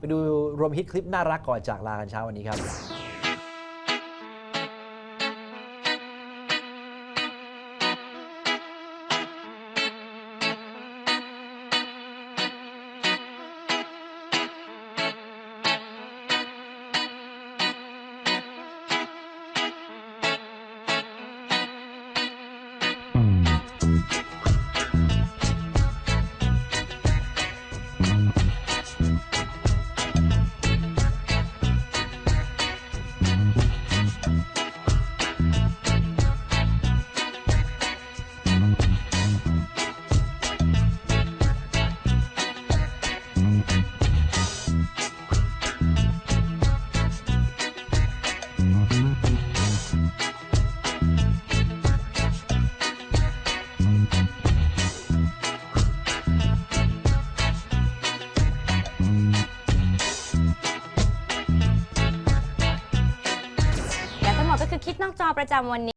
ไปดูรวมฮิตคลิปน่ารักก่อนจากลากันเช้าวันนี้ครับ มดก็คือคิดนอกจอประจำวันนี้